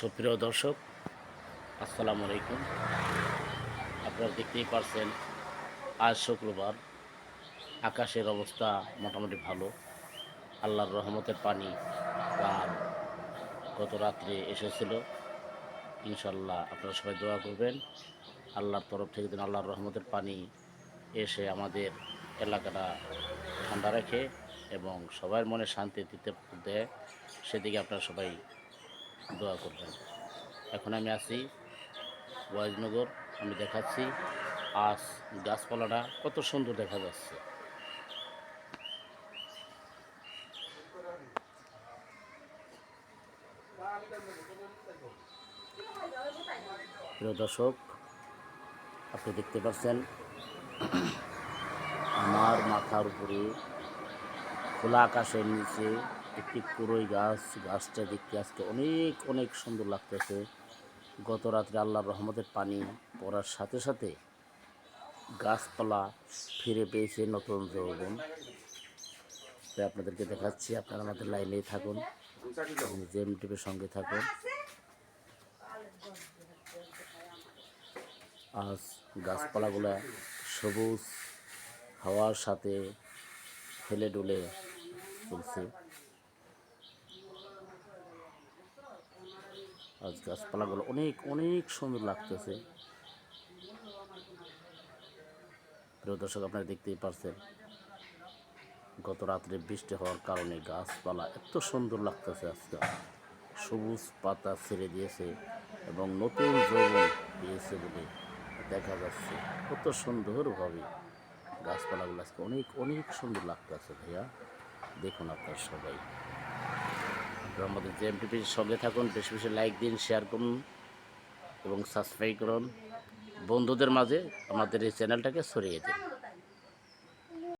সুপ্রিয় দর্শক, আসসালামু আলাইকুম। আপনারা দেখতেই পারছেন, আজ শুক্রবার। আকাশের অবস্থা মোটামুটি ভালো। আল্লাহর রহমতের পানি আর গত রাত্রে এসেছিল। ইনশাল্লাহ আপনারা সবাই দোয়া করবেন। আল্লাহর তরফ থেকে যেন আল্লাহর রহমতের পানি এসে আমাদের এলাকাটা ঠান্ডা রাখে এবং সবার মনে শান্তি দিতে দেয়। সেদিকে আপনারা সবাই দোয়া করবেন। এখন আমি আছি ওয়াজনগর, আমি দেখাচ্ছি আজ গাছপালাটা কত সুন্দর দেখা যাচ্ছে। প্রিয় দর্শক, আপনি দেখতে পাচ্ছেন আমার মাথার উপরে খোলা আকাশের নিচে একটি কুড়ই গাছ, গাছটা দেখতে আজকে অনেক অনেক সুন্দর লাগতেছে। গত রাত্রে আল্লাহর রহমতের পানি পড়ার সাথে সাথে গাছপালা ফিরে পেয়েছে নতুন যৌবন। তাই আপনাদেরকে দেখাচ্ছি, আপনারা আমাদের লাইনেই থাকুন জেম টিভির সঙ্গে থাকুন। আজ গাছপালাগুলা সবুজ হাওয়ার সাথে ফেলে ডুলে চলছে। আজ গাছপালাগুলো অনেক অনেক সুন্দর লাগতেছে। প্রিয় দর্শক, আপনারা দেখতেই পারছেন, গত রাত্রে বৃষ্টি হওয়ার কারণে গাছপালা এত সুন্দর লাগতেছে আজকে। সবুজ পাতা ছেড়ে দিয়েছে এবং নতুন যৌবন দিয়েছে বলে দেখা যাচ্ছে। কত সুন্দরভাবে গাছপালাগুলো আজকে অনেক অনেক সুন্দর লাগতেছে ভাইয়া। দেখুন আপনার সবাই। আমাদের জেএমটিপির সঙ্গে থাকুন, বেশি বেশি লাইক দিন শেয়ার করুন এবং সাবস্ক্রাইব করুন। বন্ধুদের মাঝে আমাদের এই চ্যানেলটাকে সরিয়ে দিন।